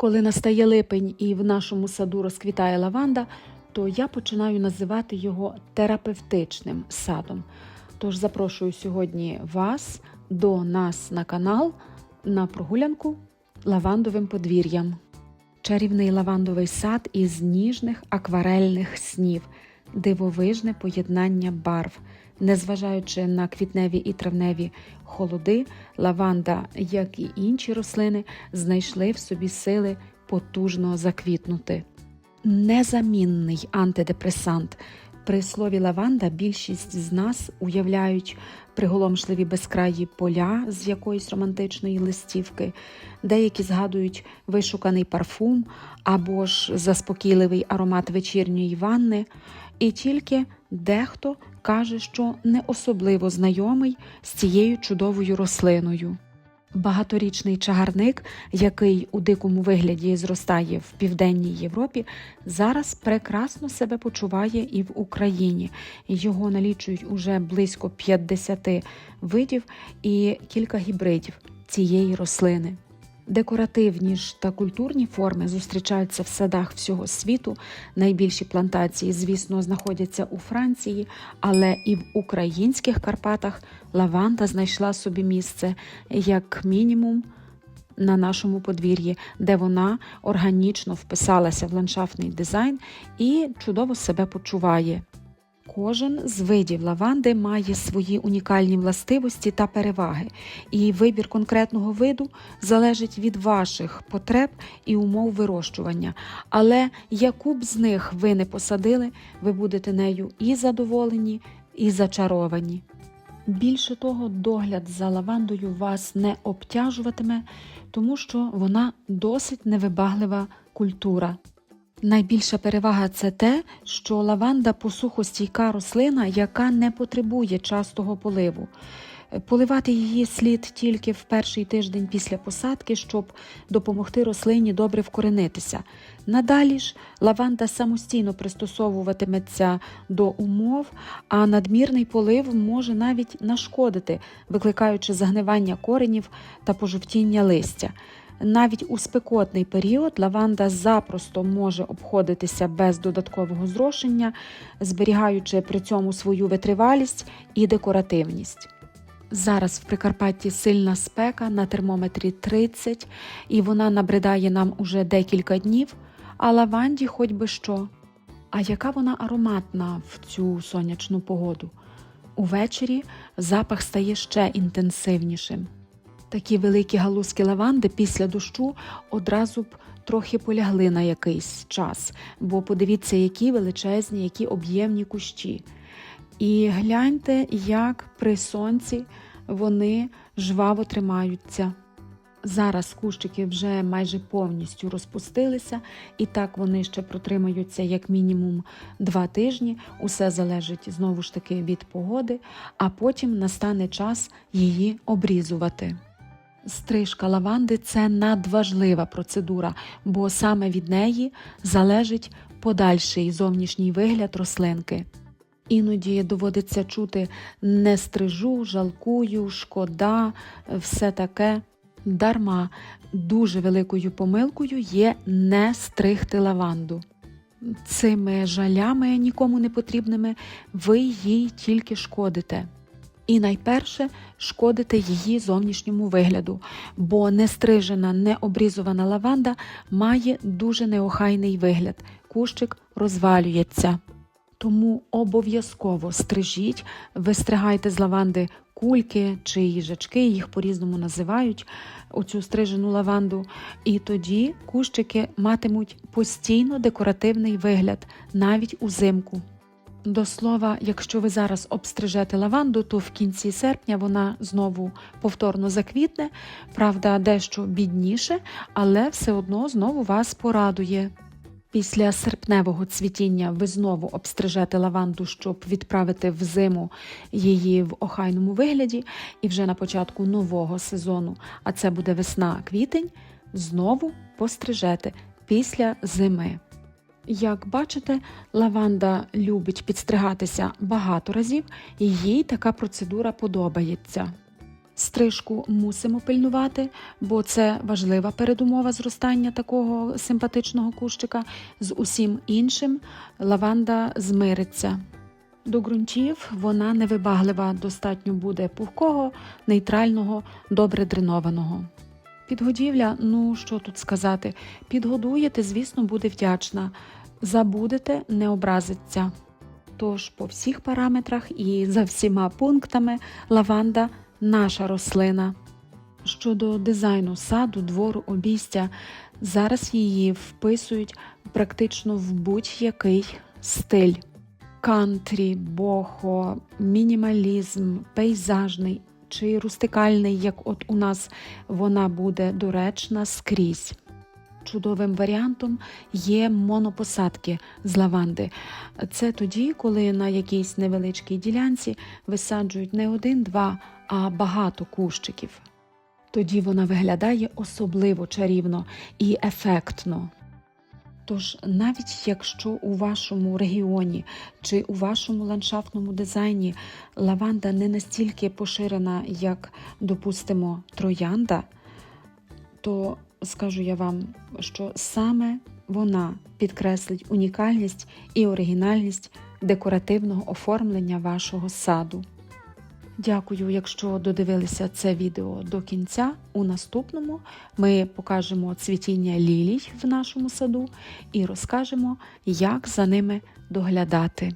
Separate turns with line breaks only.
Коли настає липень і в нашому саду розквітає лаванда, то я починаю називати його терапевтичним садом. Тож запрошую сьогодні вас до нас на канал на прогулянку лавандовим подвір'ям. Чарівний лавандовий сад із ніжних акварельних снів, дивовижне поєднання барв. Незважаючи на квітневі і травневі холоди, лаванда, як і інші рослини, знайшли в собі сили потужно заквітнути. Незамінний антидепресант. При слові лаванда більшість з нас уявляють приголомшливі безкраї поля з якоїсь романтичної листівки, деякі згадують вишуканий парфум або ж заспокійливий аромат вечірньої ванни, і тільки дехто каже, що не особливо знайомий з цією чудовою рослиною. Багаторічний чагарник, який у дикому вигляді зростає в південній Європі, зараз прекрасно себе почуває і в Україні. Його налічують уже близько 50 видів і кілька гібридів цієї рослини. Декоративні ж та культурні форми зустрічаються в садах всього світу. Найбільші плантації, звісно, знаходяться у Франції, але і в українських Карпатах лаванда знайшла собі місце як мінімум на нашому подвір'ї, де вона органічно вписалася в ландшафтний дизайн і чудово себе почуває. Кожен з видів лаванди має свої унікальні властивості та переваги, і вибір конкретного виду залежить від ваших потреб і умов вирощування. Але яку б з них ви не посадили, ви будете нею і задоволені, і зачаровані. Більше того, догляд за лавандою вас не обтяжуватиме, тому що вона досить невибаглива культура. Найбільша перевага це те, що лаванда посухостійка рослина, яка не потребує частого поливу. Поливати її слід тільки в перший тиждень після посадки, щоб допомогти рослині добре вкоренитися. Надалі ж лаванда самостійно пристосовуватиметься до умов, а надмірний полив може навіть нашкодити, викликаючи загнивання коренів та пожовтіння листя. Навіть у спекотний період лаванда запросто може обходитися без додаткового зрошення, зберігаючи при цьому свою витривалість і декоративність. Зараз в Прикарпатті сильна спека на термометрі 30, і вона набридає нам уже декілька днів, а лаванді хоч би що. А яка вона ароматна в цю сонячну погоду? Увечері запах стає ще інтенсивнішим. Такі великі галузки лаванди після дощу одразу б трохи полягли на якийсь час, бо подивіться, які величезні, які об'ємні кущі. І гляньте, як при сонці вони жваво тримаються. Зараз кущики вже майже повністю розпустилися, і так вони ще протримаються як мінімум два тижні. Усе залежить знову ж таки від погоди, а потім настане час її обрізувати. Стрижка лаванди це надважлива процедура, бо саме від неї залежить подальший зовнішній вигляд рослинки. Іноді доводиться чути не стрижу, жалкую, шкода, все таке. Дарма дуже великою помилкою є не стригти лаванду. Цими жалями нікому не потрібними ви їй тільки шкодите. І найперше шкодити її зовнішньому вигляду, бо нестрижена, необрізувана лаванда має дуже неохайний вигляд, кущик розвалюється. Тому обов'язково стрижіть, вистригайте з лаванди кульки чи їжачки, їх по-різному називають оцю стрижену лаванду. І тоді кущики матимуть постійно декоративний вигляд, навіть узимку. До слова, якщо ви зараз обстрижете лаванду, то в кінці серпня вона знову повторно заквітне, правда, дещо бідніше, але все одно знову вас порадує. Після серпневого цвітіння ви знову обстрижете лаванду, щоб відправити в зиму її в охайному вигляді, і вже на початку нового сезону, а це буде весна-квітень, знову пострижете після зими. Як бачите, лаванда любить підстригатися багато разів, і їй така процедура подобається. Стрижку мусимо пильнувати, бо це важлива передумова зростання такого симпатичного кущика. З усім іншим лаванда змириться. До ґрунтів вона невибаглива, достатньо буде пухкого, нейтрального, добре дренованого. Підгодівля, ну що тут сказати, підгодуєте, звісно, буде вдячна. Забудете, не образиться. Тож по всіх параметрах і за всіма пунктами лаванда наша рослина. Щодо дизайну саду, двору, обійстя, зараз її вписують практично в будь-який стиль. Кантрі, бохо, мінімалізм, пейзажний чи рустикальний, як от у нас вона буде доречна скрізь. Чудовим варіантом є монопосадки з лаванди. Це тоді, коли на якійсь невеличкій ділянці висаджують не один-два, а багато кущиків. Тоді вона виглядає особливо чарівно і ефектно. Тож, навіть якщо у вашому регіоні чи у вашому ландшафтному дизайні лаванда не настільки поширена, як, допустимо, троянда, то скажу я вам, що саме вона підкреслить унікальність і оригінальність декоративного оформлення вашого саду. Дякую, якщо додивилися це відео до кінця. У наступному ми покажемо цвітіння лілій в нашому саду і розкажемо, як за ними доглядати.